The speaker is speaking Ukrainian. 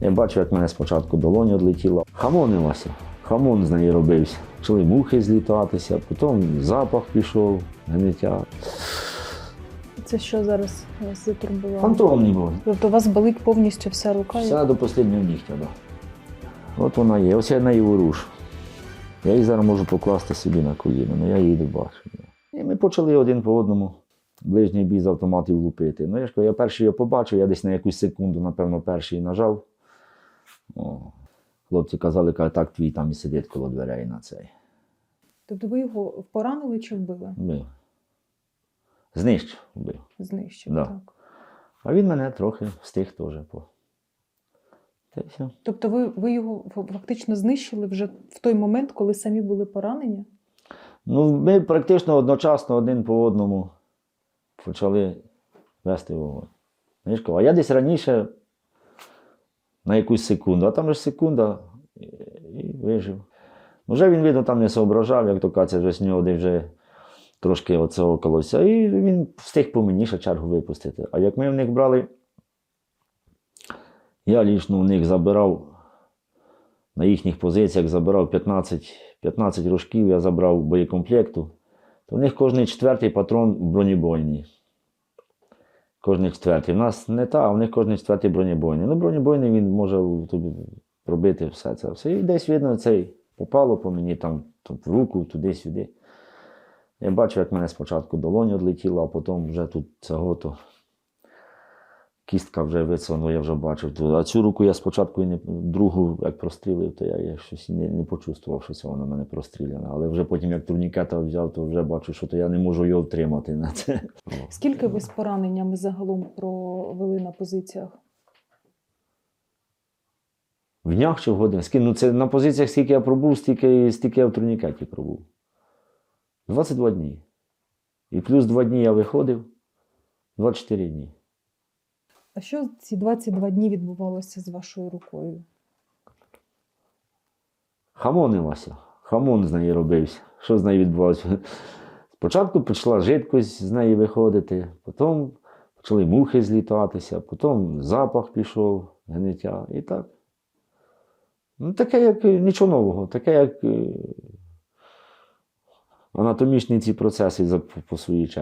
Я бачу, як мене спочатку долоня відлетіла. Хамонилася. Хамон з неї робився. Почали мухи злітатися, потім запах пішов, гниття. Це що зараз вас затурбувало? Фантомний був. Тобто у вас болить повністю вся рука? Все до останнього нігтя, да. От вона є. Ось я неї ворушу. Я її зараз можу покласти собі на коліно, але я її не бачу. І ми почали один по одному ближній бій з автоматів лупити. Ну, я ж кажу, я перший його побачив, я десь на якусь секунду, напевно, перший нажав. О. Хлопці казали, кажуть, так твій там і сидить коло дверей на цей. Тобто ви його поранили чи вбили? Вбив. Знищив, вбив. Знищив, Да. так. А він мене трохи встиг теж по. Та й все. Тобто ви, ви його ф- фактично знищили вже в той момент, коли самі були поранені? Ну, ми практично одночасно один по одному почали вести вогонь. Знаєш, А я десь раніше на якусь секунду, а там ж секунда і, вижив. Вже він, видно, там не соображав, як то кажеться, вже з нього десь вже трошки оцеокалося. І він встиг по мені ще чергу випустити. А як ми в них брали, я лічно у них забирав на їхніх позиціях забирав 15, 15 рожків, я забрав боєкомплекту, то в них кожний четвертий патрон бронебойний. Кожний четвертий. У нас не та, а в них кожний четвертий бронебойний. Ну, бронебойний він може тобі робити все це. Все. І десь видно, цей попало по мені там, там в руку, туди-сюди. Я бачу, як мене спочатку долоня відлетіла, а потім вже тут цього то кістка вже висунула, я вже бачив. А цю руку я спочатку і не другу, як прострілив, то я, я щось не, не почувствував, що це вона мене простріляна. Але вже потім, як турнікета взяв, то вже бачу, що то я не можу його втримати на це. Скільки ви з пораненнями загалом провели на позиціях? В днях чи в годинах? Ну, це на позиціях, скільки я пробув, стільки, стільки я в турнікеті пробув. 22 дні. І плюс 2 дні я виходив, 24 дні. А що ці 22 дні відбувалося з вашою рукою? Хамонилася. Хамон з неї робився. Що з нею відбувалося? Спочатку почала жидкость з неї виходити, потім почали мухи злітатися, потім запах пішов, гниття і так. Ну, таке, як е, нічого нового, таке, як е, анатомічні ці процеси по, своїй черзі.